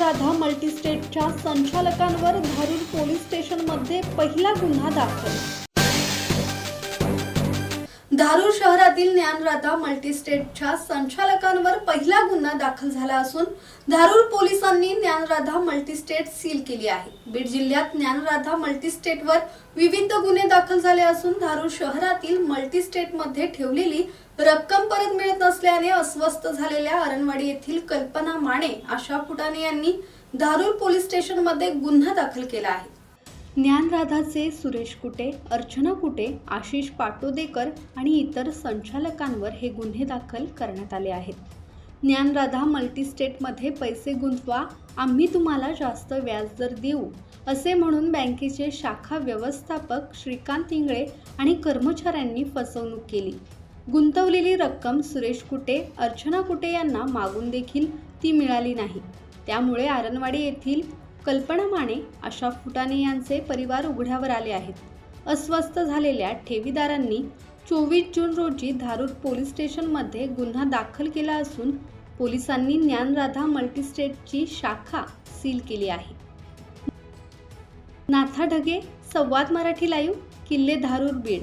ज्ञानराधा मल्टीस्टेटच्या संचालकांवर धारूर पोलीस स्टेशनमध्ये पहिला गुन्हा दाखल. धारूर शहरातील ज्ञानराधा मल्टीस्टेटच्या संचालकांवर पहिला गुन्हा दाखल झाला असून धारूर पोलिसांनी ज्ञानराधा मल्टीस्टेट सील केली आहे. बीड जिल्ह्यात ज्ञानराधा मल्टीस्टेटवर विविध गुन्हे दाखल झाले असून धारूर शहरातील मल्टीस्टेटमध्ये ठेवलेली रक्कम परत मिळत नसल्याने अस्वस्थ झालेल्या अरणवाडी येथील कल्पना माने आशा फुटाणे यांनी धारूर पोलीस स्टेशनमध्ये गुन्हा दाखल केला आहे. ज्ञानराधाचे सुरेश कुटे अर्चना कुटे आशिष पाटोदेकर आणि इतर संचालकांवर हे गुन्हे दाखल करण्यात आले आहेत. ज्ञानराधा मल्टीस्टेटमध्ये पैसे गुंतवा आम्ही तुम्हाला जास्त व्याजदर देऊ असे म्हणून बँकेचे शाखा व्यवस्थापक श्रीकांत इंगळे आणि कर्मचाऱ्यांनी फसवणूक केली. गुंतवलेली रक्कम सुरेश कुटे अर्चना कुटे यांना मागून देखील ती मिळाली नाही. त्यामुळे आरणवाडी येथील कल्पना माने आशा फुटाणे यांचे परिवार उघड्यावर आले आहेत. अस्वस्थ झालेल्या ठेवीदारांनी चोवीस जून रोजी धारूर पोलीस स्टेशनमध्ये गुन्हा दाखल केला असून पोलिसांनी ज्ञानराधा मल्टीस्टेटची शाखा सील केली आहे. नाथा ढगे संवाद मराठी लाईव्ह किल्ले धारूर बीड.